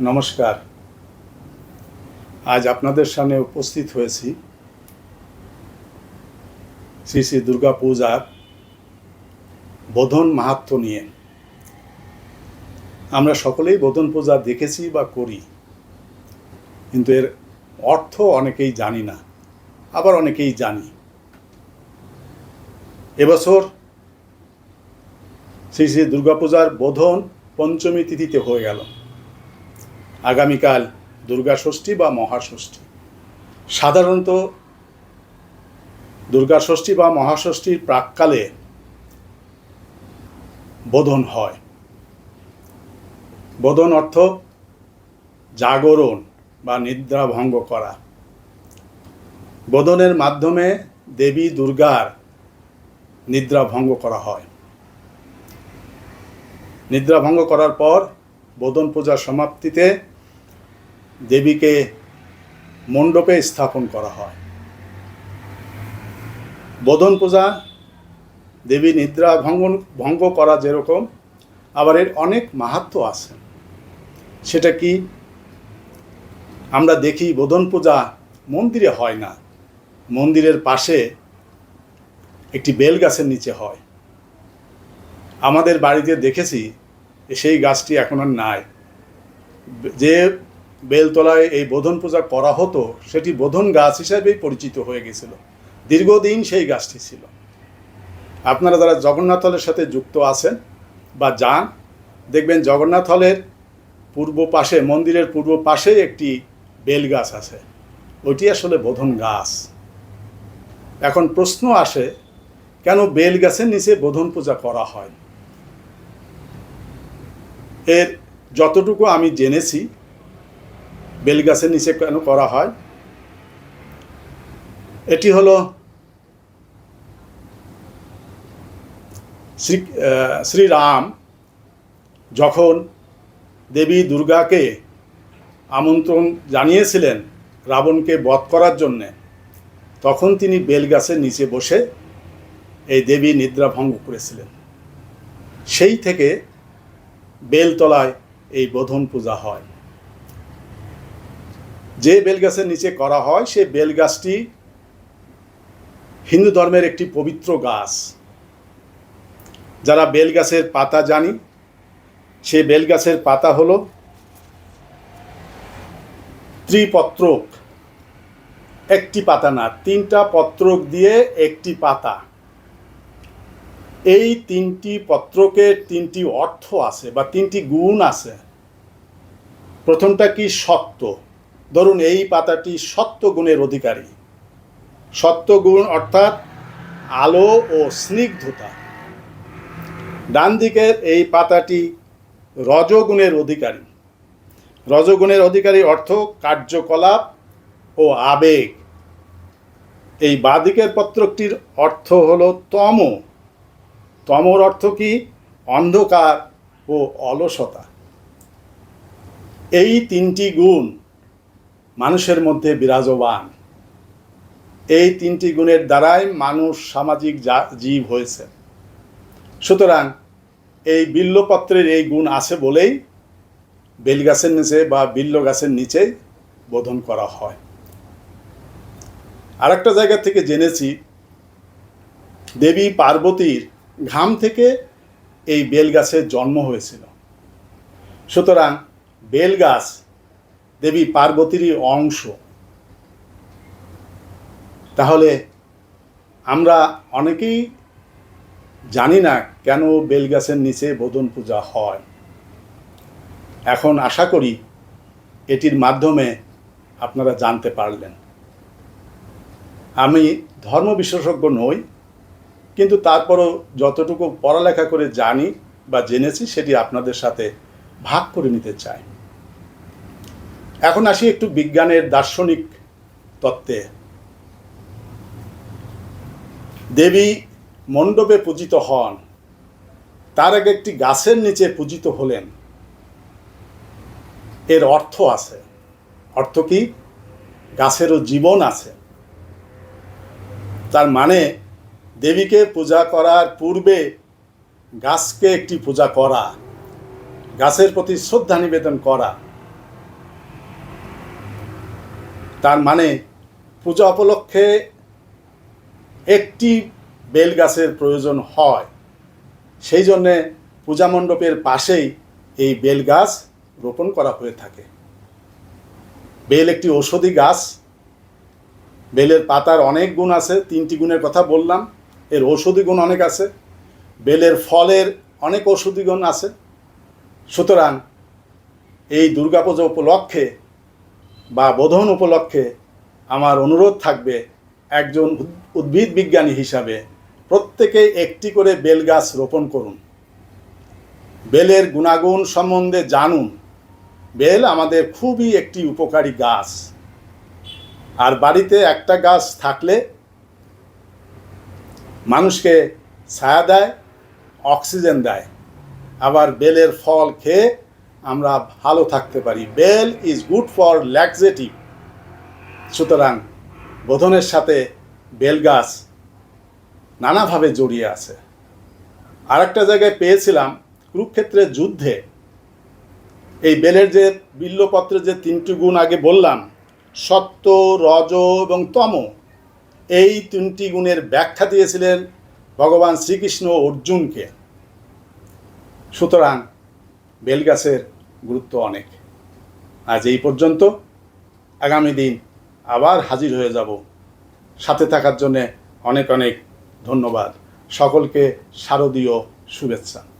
নমস্কার। আজ আপনাদের সামনে উপস্থিত হয়েছি শ্রী শ্রী দুর্গা পূজার বোধন মাহাত্ম নিয়ে। আমরা সকলেই বোধন পূজা দেখেছি বা করি, কিন্তু এর অর্থ অনেকেই জানি না, আবার অনেকেই জানি। এবছর শ্রী শ্রী দুর্গাপূজার বোধন পঞ্চমী তিথিতে হয়ে গেল। আগামীকাল দুর্গা ষষ্ঠী বা মহাষষ্ঠী। সাধারণত দুর্গা ষষ্ঠী বা মহাষষ্ঠীর প্রাককালে বোধন হয়। বোধন অর্থ জাগরণ বা নিদ্রা ভঙ্গ করা। বোধনের মাধ্যমে দেবী দুর্গার নিদ্রা ভঙ্গ করা হয়। নিদ্রা ভঙ্গ করার পর বোধন পূজার সমাপ্তিতে দেবীকে মণ্ডপে স্থাপন করা হয়। বোধন পূজা, দেবী নিদ্রা ভঙ্গ ভঙ্গ করা যেরকম, আবার এর অনেক মাহাত্ম আছে। সেটা কি? আমরা দেখি বোধন পূজা মন্দিরে হয় না। মন্দিরের পাশে একটি বেল গাছের নিচে হয়। আমাদের বাড়িতে দেখেছি, সেই গাছটি এখন আর নাই। যে বেলতলায় এই বোধন পূজা করা হতো, সেটি বোধন গাছ হিসাবেই পরিচিত হয়ে গেছিল। দীর্ঘদিন সেই গাছটি ছিল। আপনারা যারা জগন্নাথ হলের সাথে যুক্ত আছেন বা যান, দেখবেন জগন্নাথ হলের পূর্ব পাশে, মন্দিরের পূর্ব পাশে একটি বেল গাছ আছে। ওইটি আসলে বোধন গাছ। এখন প্রশ্ন আসে, কেন বেল গাছের নিচে বোধন পূজা করা হয়? এর যতটুকু আমি জেনেছি বেল গাছের নিচে কেন করা হয়? এটি হলো শ্রী শ্রীরাম যখন দেবী দুর্গাকে আমন্ত্রণ জানিয়েছিলেন রাবণকে বধ করার জন্যে, তখন তিনি বেলগাছের নিচে বসে এই দেবী নিদ্রা ভঙ্গ করেছিলেন। সেই থেকে বেলতলায় এই বোধন পূজা হয়। যে বেলগাছের নিচে করা হয় সে বেলগাছটি হিন্দু ধর্মের একটি পবিত্র গাছ। যারা বেলগাছের পাতা জানি সে বেলগাছের পাতা হল ত্রিপত্রক। একটি পাতা না, তিনটা পত্রক দিয়ে একটি পাতা। এই তিনটি পত্রকের তিনটি অর্থ আছে বা তিনটি গুণ আছে। প্রথমটা কি সত্য? ধরুন এই পাতাটি সত্য গুণের অধিকারী। সত্য গুণ অর্থাৎ আলো ও স্নিগ্ধতা। ডান দিকের এই পাতাটি রজগুণের অধিকারী। রজগুণের অধিকারী অর্থ কার্যকলাপ ও আবেগ। এই বাদিকের পত্রকটির অর্থ হলো তম। তমর অর্থ কি? অন্ধকার ও অলসতা। এই তিনটি গুণ মানুষের মধ্যে বিরাজমান। এই তিনটি গুণের দ্বারাই মানুষ সামাজিক জীব হয়েছে। সুতরাং এই বিল্লপত্রের এই গুণ আছে বলেই বেলগাছের নিচে বা বিল্ল গাছের নিচে বোধন করা হয়। আরেকটা জায়গা থেকে জেনেছি, দেবী পার্বতীর ঘাম থেকে এই বেলগাছের জন্ম হয়েছিল। সুতরাং বেলগাছ দেবী পার্বতীরই অংশ। তাহলে আমরা অনেকেই জানি না কেন বেলগাছের নিচে বোধন পূজা হয়। এখন আশা করি এটির মাধ্যমে আপনারা জানতে পারলেন। আমি ধর্ম বিশেষজ্ঞ নই, কিন্তু তারপরও যতটুকু পড়ালেখা করে জানি বা জেনেছি সেটি আপনাদের সাথে ভাগ করে নিতে চাই। এখন আসি একটু বিজ্ঞানের দার্শনিক তত্ত্বে। দেবী মণ্ডপে পূজিত হন। তার আগে একটি গাছের নিচে পূজিত হলেন। এর অর্থ আছে। অর্থ কি? গাছেরও জীবন আছে। তার মানে দেবীকে পূজা করার পূর্বে গাছকে একটি পূজা করা, গাছের প্রতি শ্রদ্ধা নিবেদন করা। তার মানে পূজা উপলক্ষে একটি বেল গাছের প্রয়োজন হয়। সেই জন্যে পূজা মণ্ডপের পাশেই এই বেল গাছ রোপণ করা হয়ে থাকে। বেল একটি ঔষধি গাছ। বেলের পাতার অনেক গুণ আছে, তিনটি গুণের কথা বললাম। এর ঔষধি গুণ অনেক আছে, বেলের ফলের অনেক ঔষধি গুণ আছে। সুতরাং এই দুর্গাপূজা উপলক্ষে বা বোধন উপলক্ষে আমার অনুরোধ থাকবে একজন উদ- উদ্ভিদ বিজ্ঞানী হিসাবে প্রত্যেকে একটি করে বেল গাছ রোপণ করুন। বেলের গুণাগুণ সম্বন্ধে জানুন। বেল আমাদের খুবই একটি উপকারী গাছ। আর বাড়িতে একটা গাছ থাকলে মানুষকে ছায়া দেয়, অক্সিজেন দেয়। আবার বেলের ফল খেয়ে আমরা ভালো থাকতে পারি। Bel is good for laxative সুতরাং বোধনের সাথে বেল গাছ নানাভাবে জড়িয়ে আছে। আর একটা জায়গায় পেয়েছিলাম কুরুক্ষেত্রের যুদ্ধে। এই বেলের যে বিল্লপত্রের যে তিনটি গুণ আগে বললাম সত্য রজ এবং তম, এই তিনটি গুণের ব্যাখ্যা দিয়েছিলেন ভগবান শ্রীকৃষ্ণ অর্জুনকে। সুতরাং বেলগাছের গুরুত্ব অনেক। আজ এই পর্যন্ত আগামী দিন আবার হাজির হয়ে যাব। সাথে থাকার জন্যে অনেক অনেক ধন্যবাদ। সকলকে শারদীয় শুভেচ্ছা।